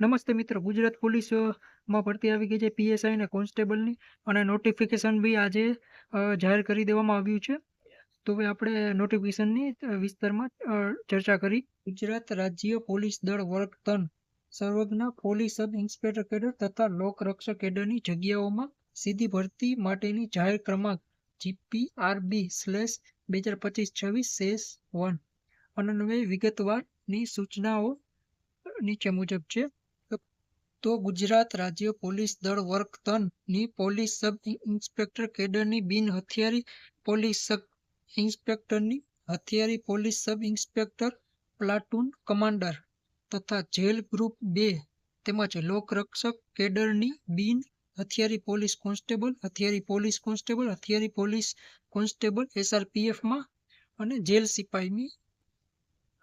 નમસ્તે મિત્રો, ગુજરાત પોલીસમાં ભરતી આવી ગઈ છે પીએસઆઈ અને કોન્સ્ટેબલની અને નોટિફિકેશન બી આજે જાહેર કરી દેવામાં આવ્યું છે. તો હવે આપણે નોટિફિકેશનની વિસ્તારમાં ચર્ચા કરી. ગુજરાત રાજ્ય પોલીસ દળ વર્ગ ત્રણ સર્વજ્ઞા પોલીસ સબ ઇન્સ્પેક્ટર કેડર તથા લોકરક્ષક કેડરની જગ્યાઓમાં સીધી ભરતી માટેની જાહેર ક્રમાંક જીપીઆરબી સ્લેશ બે હજાર પચીસ છવ્વીસ સેસ વન. અનન્વય વિગતવારની સૂચનાઓ નીચે મુજબ છે. તો ગુજરાત રાજ્ય પોલીસ દળ વર્ગ તનની પોલીસ સબ ઇન્સ્પેક્ટર કેડરની બિન હથિયારી પોલીસ સબ ઇન્સ્પેક્ટરની હથિયારી police sub inspector platoon commander તથા જેલ ગ્રુપ બે તેમજ લોકરક્ષક કેડરની બિન હથિયારી પોલીસ કોન્સ્ટેબલ, હથિયારી પોલીસ કોન્સ્ટેબલ, હથિયારી પોલીસ કોન્સ્ટેબલ એસઆરપીએફમાં અને જેલ સિપાહીની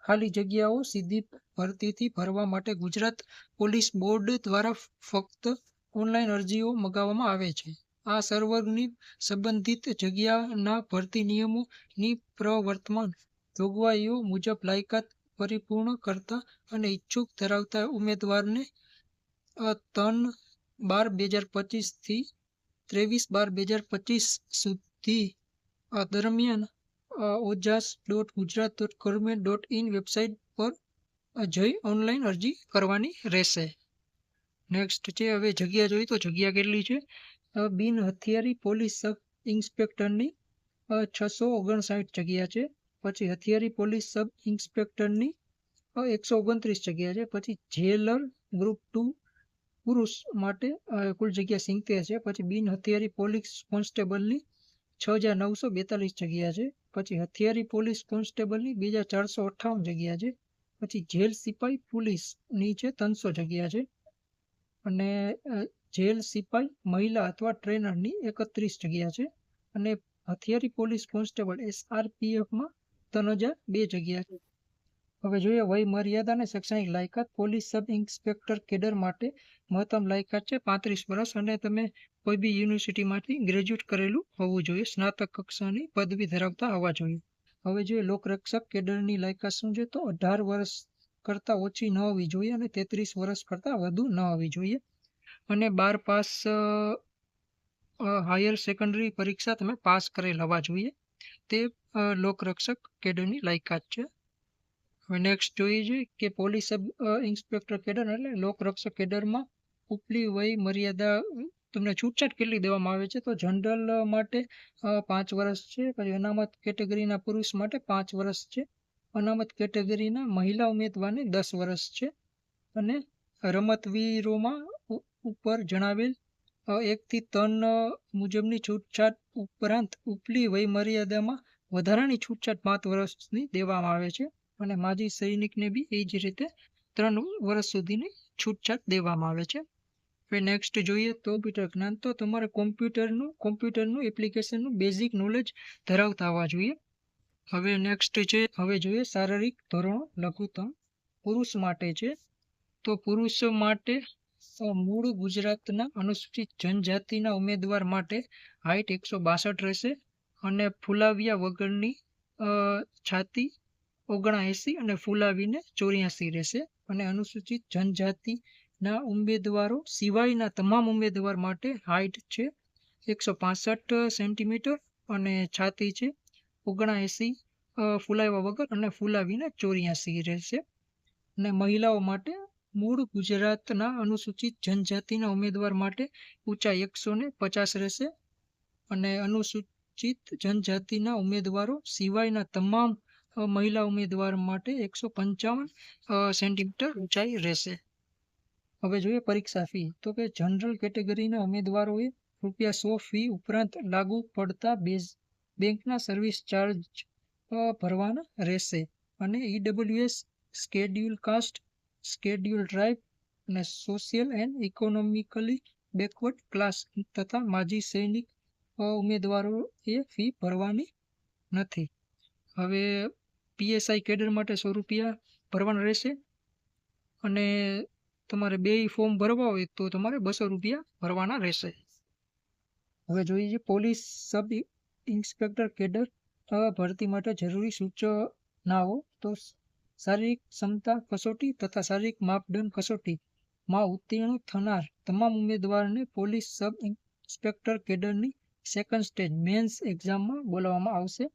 ખાલી જગ્યાઓ સીધી ભરતીથી ભરવા માટે ગુજરાત પોલીસ બોર્ડ દ્વારા ફક્ત ઓનલાઈન અરજીઓ મગાવવામાં આવે છે. આ સર્વરની સંબંધિત જગ્યાના ભરતી નિયમોની પ્રવર્તમાન જોગવાઈઓ મુજબ લાયકાત પરિપૂર્ણ કરતા અને ઈચ્છુક ધરાવતા ઉમેદવારને ત્રણ બાર બે હજાર પચીસથી ત્રેવીસ બાર બે હજાર પચીસ સુધી દરમિયાન Ojas dot Gujarat dot government dot in website પર જઈ ઓનલાઈન અરજી કરવાની રહેશે. નેક્સ્ટ છે, હવે જગ્યા જોઈએ તો જગ્યા કેટલી છે? બિન હથિયારી પોલીસ સબ ઇન્સ્પેક્ટરની છસો ઓગણસાઠ જગ્યા છે. પછી હથિયારી પોલીસ સબ ઇન્સ્પેક્ટરની એકસો ઓગણત્રીસ જગ્યા છે. પછી જેલર ગ્રુપ ટુ પુરુષ માટે કુલ જગ્યા સિત્તેર છે. પછી બિન હથિયારી પોલીસ કોન્સ્ટેબલની છ હજાર નવસો બેતાલીસ જગ્યા છે. પછી હથિયારી પોલીસ કોન્સ્ટેબલની બીજા ચારસો અઠ્ઠાવન જગ્યા છે. પછી જેલ સિપાઈ પોલીસની છે ત્રણસો જગ્યા છે. અને જેલ સિપાઈ, મહિલા અથવા ટ્રેનરની એકત્રીસ જગ્યા છે. અને હથિયારી પોલીસ કોન્સ્ટેબલ એસઆરપીએફમાં ત્રણ હજાર બે જગ્યા છે. હવે જોઈએ વય મર્યાદા અને શૈક્ષણિક લાયકાત. પોલીસ સબ ઇન્સ્પેક્ટર કેડર માટે મહત્તમ લાયકાત છે પાંત્રીસ વર્ષ. અને તમે કોઈ બી યુનિવર્સિટીમાંથી ગ્રેજ્યુએટ કરેલું હોવું જોઈએ. સ્નાતક કક્ષાની પદવી ધરાવતા હોવા જોઈએ. હવે જોઈએ લોકરક્ષક કેડરની લાયકાત શું છે? તો અઢાર વર્ષ કરતાં ઓછી ન હોવી જોઈએ અને તેત્રીસ વર્ષ કરતાં વધુ ન હોવી જોઈએ. અને બાર પાસ હાયર સેકન્ડરી પરીક્ષા તમે પાસ કરેલ હોવા જોઈએ. તે લોકરક્ષક કેડરની લાયકાત છે. હવે નેક્સ્ટ જોઈએ છે કે પોલીસ સબ ઇન્સ્પેક્ટર કેડર એટલે લોકરક્ષક કેડરમાં ઉપલી વય મર્યાદા તમને છૂટછાટ કેટલી દેવામાં આવે છે? તો જનરલ માટે પાંચ વર્ષ છે, પછી અનામત કેટેગરીના પુરુષ માટે પાંચ વર્ષ છે. અનામત કેટેગરીના મહિલા ઉમેદવારને દસ વર્ષ છે. અને રમતવીરોમાં ઉપર જણાવેલ એકથી ત્રણ મુજબની છૂટછાટ ઉપરાંત ઉપલી વયમર્યાદામાં વધારાની છૂટછાટ પાંચ વર્ષની દેવામાં આવે છે. અને માજી સૈનિકને બી એ જ રીતે ત્રણ વર્ષ સુધીની છૂટછાટ દેવામાં આવે છે. હવે નેક્સ્ટ જોઈએ તો કોમ્પ્યુટર જ્ઞાન તો તમારે કોમ્પ્યુટરનું કોમ્પ્યુટરનું એપ્લિકેશનનું બેઝિક નોલેજ ધરાવતા હોવા જોઈએ. હવે નેક્સ્ટ છે, હવે જોઈએ શારીરિક ધોરણો લઘુત્તમ પુરુષ માટે છે. તો પુરુષો માટે મૂળ ગુજરાતના અનુસૂચિત જનજાતિના ઉમેદવાર માટે હાઇટ એકસો બાસઠ રહેશે અને ફુલાવ્યા વગરની છાતી ઓગણએંસી અને ફુલાવીને ચોર્યાસી રહેશે. અને અનુસૂચિત જનજાતિના ઉમેદવારો સિવાયના તમામ ઉમેદવાર માટે હાઇટ છે. એકસો પાસઠ સેન્ટીમીટર અને છાતી છે. ઓગણાએંસી ફુલાવ્યા વગર અને ફુલાવીને ચોર્યાસી રહેશે. અને મહિલાઓ માટે મૂળ ગુજરાતના અનુસૂચિત જનજાતિના ઉમેદવાર માટે ઊંચાઈ એકસો ને પચાસ રહેશે. અને અનુસૂચિત જનજાતિના ઉમેદવારો સિવાયના તમામ મહિલા ઉમેદવાર માટે એકસો પંચાવન સેન્ટીમીટર ઊંચાઈ રહેશે. હવે જોઈએ પરીક્ષા ફી. તો કે જનરલ કેટેગરીના ઉમેદવારોએ રૂપિયા સો ફી ઉપરાંત લાગુ પડતા બેઝ બેંકના સર્વિસ ચાર્જ ભરવાના રહેશે. અને EWS schedule caste schedule tribe અને social and economically backward class તથા માજી સૈનિક ઉમેદવારોએ ફી ભરવાની નથી. હવે પીએસઆઈ કેડર માટે સો રૂપિયા ભરવાના રહેશે. અને તમારે બે ફોર્મ ભરવા હોય તો તમારે બસો રૂપિયા ભરવાના રહેશે. હવે જોઈએ પોલીસ સબ ઇન્સ્પેક્ટર કેડર ભરતી માટે જરૂરી સૂચનાઓ તો શારીરિક ક્ષમતા કસોટી તથા શારીરિક માપદંડ કસોટીમાં ઉત્તીર્ણ થનાર તમામ ઉમેદવારને પોલીસ સબ ઇન્સ્પેક્ટર કેડરની સેકન્ડ સ્ટેજ મેન્સ એક્ઝામમાં બોલાવવામાં આવશે.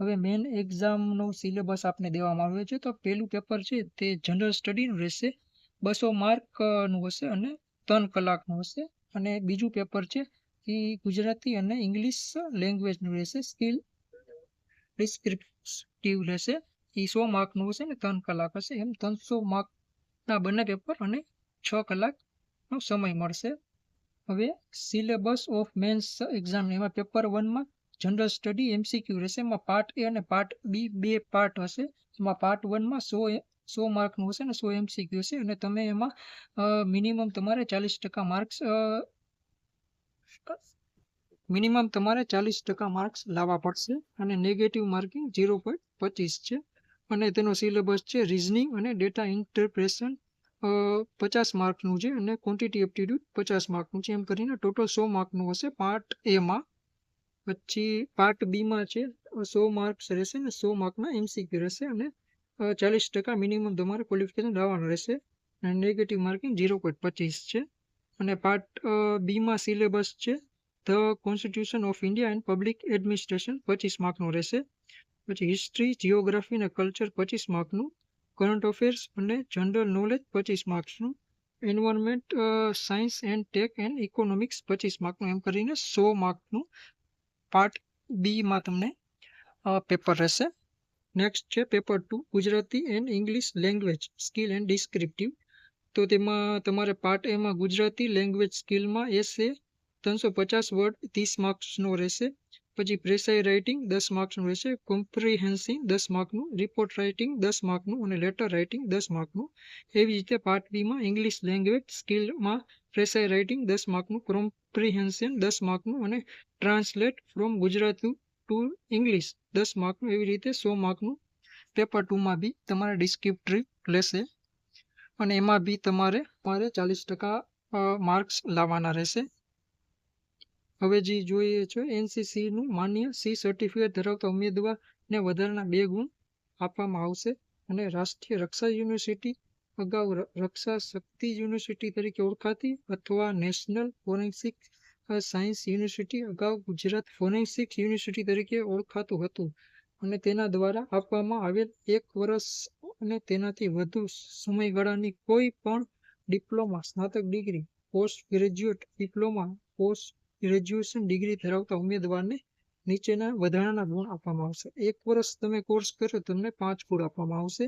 હવે મેન એક્ઝામનો સિલેબસ આપને દેવામાં આવ્યો છે તો પહેલું પેપર છે તે જનરલ સ્ટડીનું રહેશે. બસો માર્કનું હશે અને ત્રણ કલાકનું હશે. અને બીજું પેપર છે એ ગુજરાતી અને ઇંગ્લિશ લેંગ્વેજનું રહેશે. સ્કિલ ડિસ્ક્રિપ્ટિવ રહેશે. એ સો માર્કનું હશે ને ત્રણ કલાક હશે. એમ ત્રણસો માર્કના બંને પેપર અને છ કલાકનો સમય મળશે. હવે સિલેબસ ઓફ મેન્સ એક્ઝામ એમાં પેપર વનમાં જનરલ સ્ટડી, એમસીક્યુ રહેશે. એમાં પાર્ટ એ અને પાર્ટ બી બે પાર્ટ હશે. એમાં પાર્ટ વનમાં સો સો માર્કનું હશે ને સો એમસીક્યુ હશે અને તમે એમાં મિનિમમ તમારે ચાલીસ ટકા માર્ક્સ મિનિમમ તમારે ચાલીસ ટકા માર્ક્સ લાવવા પડશે અને નેગેટિવ માર્કિંગ ઝીરો પોઈન્ટ પચીસ છે. અને તેનો સિલેબસ છે રિઝનિંગ અને ડેટા ઇન્ટરપ્રેશન પચાસ માર્કનું છે અને ક્વોન્ટિટી એપ્ટિટ્યૂડ પચાસ માર્કનું છે. એમ કરીને ટોટલ સો માર્કનું હશે પાર્ટ એમાં પછી પાર્ટ બીમાં છે, સો માર્ક્સ રહેશે ને સો માર્કના એમસીક્યુ રહેશે અને ચાલીસ ટકા મિનિમમ તમારે ક્વોલિફિકેશન લાવવાનું રહેશે. અને નેગેટિવ માર્કિંગ ઝીરો પોઈન્ટ પચીસ છે. અને પાર્ટ બીમાં સિલેબસ છે. The constitution of India and public administration પચીસ માર્કનું રહેશે. પછી હિસ્ટ્રી જિયોગ્રાફી અને કલ્ચર પચીસ માર્કનું. કરંટ અફેર્સ અને જનરલ નોલેજ પચીસ માર્ક્સનું. Environment science and tech and economics પચીસ માર્કનું. એમ કરીને સો માર્કનું પાર્ટ બીમાં તમને પેપર રહેશે. નેક્સ્ટ છે paper two Gujarati and English language skill and descriptive તો તેમાં તમારે પાર્ટ એમાં ગુજરાતી લેંગ્વેજ સ્કિલમાં એસે ત્રણસો પચાસ વર્ડ ત્રીસ માર્ક્સનો રહેશે. પછી પ્રેસાઈ રાઇટિંગ દસ માર્ક્સનું રહેશે. કોમ્પ્રિહેન્સિંગ દસ માર્કનું રિપોર્ટ રાઇટિંગ દસ માર્કનું અને લેટર રાઇટિંગ દસ માર્કનું એવી રીતે પાર્ટ બીમાં ઇંગ્લિશ લેંગ્વેજ સ્કિલમાં પ્રેસાઈ રાઇટિંગ દસ માર્કનું કોમ્પ્રિહેન્શન દસ માર્કનું અને translate from Gujarati to English દસ માર્કનું એવી રીતે સો માર્કનું પેપર ટુમાં બી તમારે ડિસ્ક્રિપ્ટિવ લેશે. અને એમાં બી તમારે તમારે ચાલીસ ટકા માર્ક્સ લાવવાના રહેશે. હવે જે જોઈએ છે એનસીસીનું માન્ય સી સર્ટિફિકેટ ધરાવતા ઉમેદવારને વધારાના બે ગુણ આપવામાં આવશે. અને રાષ્ટ્રીય રક્ષા યુનિવર્સિટી અગાઉ રક્ષા શક્તિ યુનિવર્સિટી તરીકે ઓળખાતી અથવા નેશનલ ફોરેન્સિક સાયન્સ યુનિવર્સિટી અગાઉ ગુજરાત ફોરેન્સિક યુનિવર્સિટી તરીકે ઓળખાતું હતું અને તેના દ્વારા આપવામાં આવેલ એક વર્ષ અને તેનાથી વધુ સમયગાળાની કોઈ પણ ડિપ્લોમા, સ્નાતક degree, post graduate diploma, post graduation degree ધરાવતા ઉમેદવારને નીચેના વધારાના ગુણ આપવામાં આવશે. એક વર્ષ તમે કોર્સ કર્યો, તમને પાંચ ગુણ આપવામાં આવશે.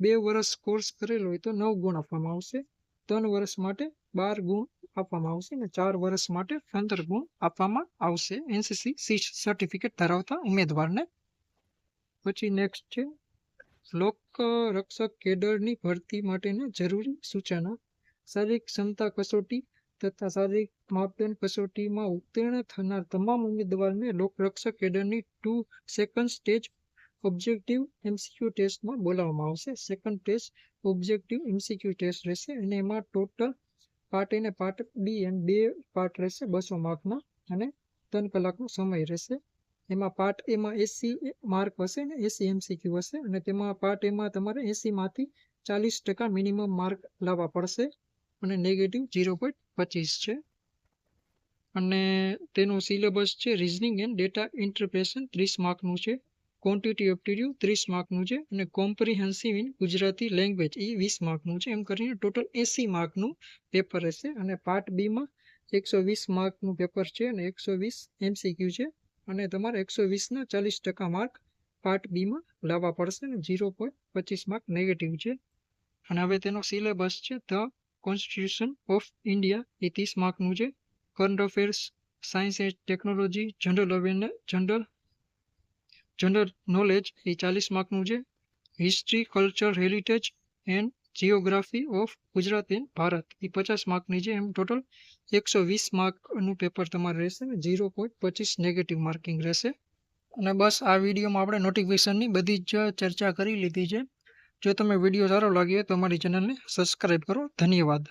બે વર્ષ કોર્સ કરેલો હોય તો નવ ગુણ આપવામાં આવશે. ત્રણ વર્ષ માટે બાર ગુણ આપવામાં આવશે અને ચાર વર્ષ માટે પંદર ગુણ આપવામાં આવશે. એનસીસી સી સર્ટિફિકેટ ધરાવતા ઉમેદવારને. પછી નેક્સ્ટ છે, લોક રક્ષક કેડરની ભરતી માટેના જરૂરી સૂચના. શારીરિક ક્ષમતા કસોટી તથા શારીરિક માપદંડ કસોટીમાં ઉત્તીર્ણ થનાર તમામ ઉમેદવારને લોકરક્ષક કેડરની two second stage objective MCQ ટેસ્ટમાં બોલાવવામાં આવશે. Second test objective MCQ test રહેશે અને એમાં ટોટલ પાર્ટ એ અને પાર્ટ બી એમ બે પાર્ટ રહેશે બસો માર્કના અને ત્રણ કલાકનો સમય રહેશે. એમાં પાર્ટ એમાં એસી માર્ક હશે ને એસી એમસીક્યુ હશે અને તેમાં પાર્ટ એમાં તમારે એસીમાંથી ચાલીસ ટકા મિનિમમ માર્ક લાવવા પડશે અને નેગેટિવ ઝીરો પોઈન્ટ પચીસ છે. અને તેનો સિલેબસ છે રિઝનિંગ એન્ડ ડેટા ઇન્ટરપ્રેશન ત્રીસ માર્કનું છે. ક્વોન્ટિટી એપ્ટિટ્યૂડ ત્રીસ માર્કનું છે અને કોમ્પ્રિહેન્સિવ ઇન ગુજરાતી લેંગ્વેજ એ વીસ માર્કનું છે. એમ કરીને ટોટલ એંસી માર્કનું પેપર રહેશે અને પાર્ટ બીમાં એકસો વીસ માર્કનું પેપર છે અને એકસો વીસ એમસીક્યુ છે અને તમારે એકસો વીસના ચાલીસ ટકા માર્ક પાર્ટ બીમાં લાવવા પડશે અને ઝીરો પોઈન્ટ પચીસ માર્ક નેગેટિવ છે. અને હવે તેનો સિલેબસ છે. ધ કોન્સ્ટિટ્યુશન ઓફ ઇન્ડિયા એ ત્રીસ માર્કનું છે. Current affairs science and technology general awareness general general knowledge એ ચાલીસ માર્કનું છે. History culture heritage and geography of Gujarat and Bharat. એ પચાસ માર્કની છે. એમ ટોટલ એકસો વીસ માર્કનું પેપર તમારે રહેશે. ઝીરો પોઈન્ટ પચીસ નેગેટિવ માર્કિંગ રહેશે. અને બસ આ વિડીયોમાં આપણે નોટિફિકેશનની બધી જ ચર્ચા કરી લીધી છે. જો તમે વીડિયો સારો લાગ્યો તો અમારી ચેનલને સબસ્ક્રાઈબ કરો. ધન્યવાદ.